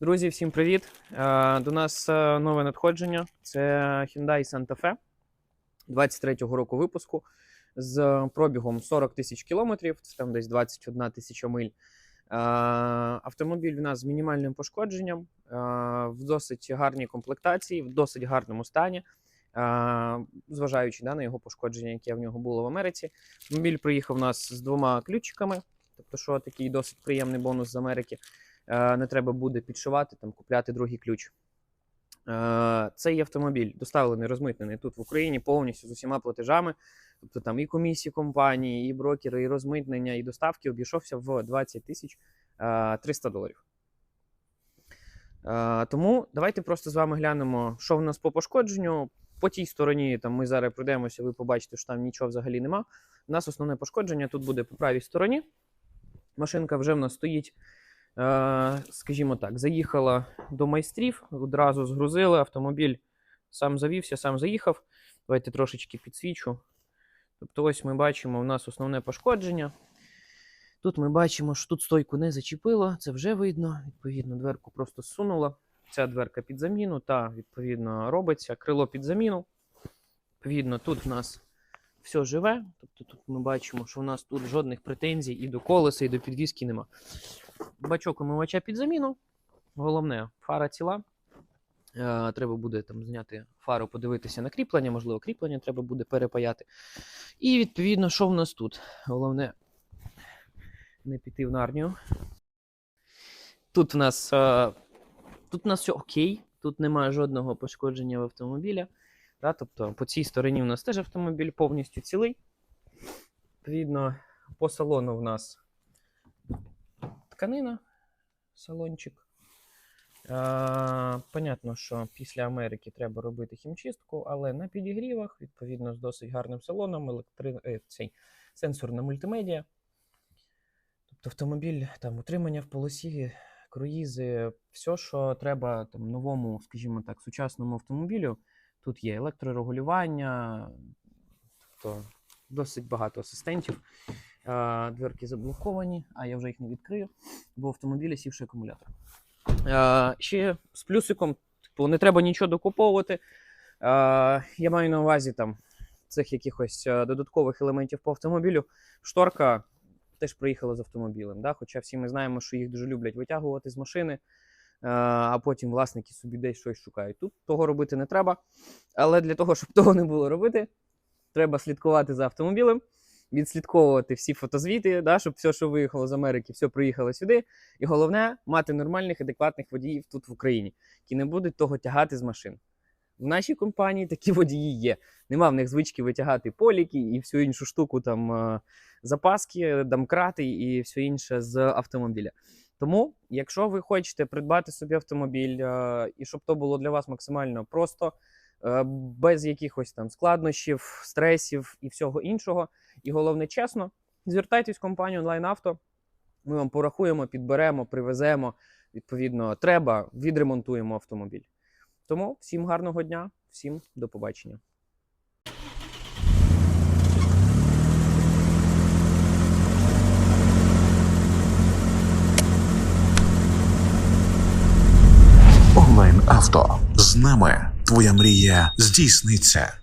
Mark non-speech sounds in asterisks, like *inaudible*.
Друзі, всім привіт! Е, До нас е, нове надходження. Це Hyundai Santa Fe 23-го року випуску з пробігом 40 тисяч кілометрів, це там десь 21 тисяча миль. Е, Автомобіль у нас з мінімальним пошкодженням, в досить гарній комплектації, в досить гарному стані. Зважаючи да, на його пошкодження, яке в нього було в Америці. Автомобіль приїхав у нас з двома ключиками, тобто, що такий досить приємний бонус з Америки. Е, не треба буде підшивати, там, купляти другий ключ. Е, Цей автомобіль доставлений, розмитнений тут в Україні повністю з усіма платежами. Тобто там і комісії компанії, і брокери, і розмитнення, і доставки обійшовся в 20 тисяч е, 300 доларів. Е, Тому давайте просто з вами глянемо, що в нас по пошкодженню. По тій стороні там ми зараз пройдемося, ви побачите, що там нічого взагалі нема. У нас основне пошкодження тут буде по правій стороні. Машинка вже в нас стоїть скажімо так, заїхала до майстрів, одразу згрузили, автомобіль сам завівся, сам заїхав. Давайте трошечки підсвічу. Тобто, ось ми бачимо, у нас основне пошкодження. Тут ми бачимо, що тут стойку не зачепило, це вже видно. Відповідно, дверку просто зсунула. Ця дверка під заміну, та, відповідно, робиться крило під заміну. Відповідно, тут в нас все живе. Тобто тут ми бачимо, що у нас тут жодних претензій і до колеса, і до підвіски нема. Бачок омивача під заміну. Головне, фара ціла. Е, треба буде там зняти фару, подивитися на кріплення, можливо, кріплення треба буде перепаяти. І відповідно, що в нас тут? Головне не піти в нарнію. Тут в нас, е, тут в нас все окей, тут немає жодного пошкодження в автомобіля. Да? Тобто по цій стороні в нас теж автомобіль повністю цілий. Відповідно, по салону в нас тканина, салончик. А, понятно, що після Америки треба робити хімчистку, але на підігрівах, відповідно, з досить гарним салоном, електри... е, цей, сенсорна мультимедіа. Тобто автомобіль, там, утримання в полосі, круїзи, все, що треба там, новому, скажімо так, сучасному автомобілю. Тут є електрорегулювання, тобто досить багато асистентів. Дверки заблоковані, а я вже їх не відкрию, бо в автомобілі сівший акумулятор. Ще з плюсиком, типу, не треба нічого докуповувати. Я маю на увазі там цих якихось додаткових елементів по автомобілю. Шторка теж приїхала з автомобілем. Да? Хоча всі ми знаємо, що їх дуже люблять витягувати з машини, а потім власники собі десь щось шукають. Тут того робити не треба. Але для того, щоб того не було робити, треба слідкувати за автомобілем відслідковувати всі фотозвіти, да, щоб все, що виїхало з Америки, все приїхало сюди. І головне мати нормальних, адекватних водіїв тут в Україні, які не будуть того тягати з машин. В нашій компанії такі *laughs* водії є. Нема в них звички витягати поліки і всю іншу штуку, там е, запаски, домкрати і все інше з автомобіля. Тому, якщо ви хочете придбати собі автомобіль, е, і щоб то було для вас максимально просто, без якихось там складнощів, стресів і всього іншого, і головне, чесно, звертайтесь в компанію онлайн авто. Ми вам порахуємо, підберемо, привеземо. Відповідно, треба, відремонтуємо автомобіль. Тому всім гарного дня, всім до побачення. Онлайн авто з нами твоя мрія здійсниться.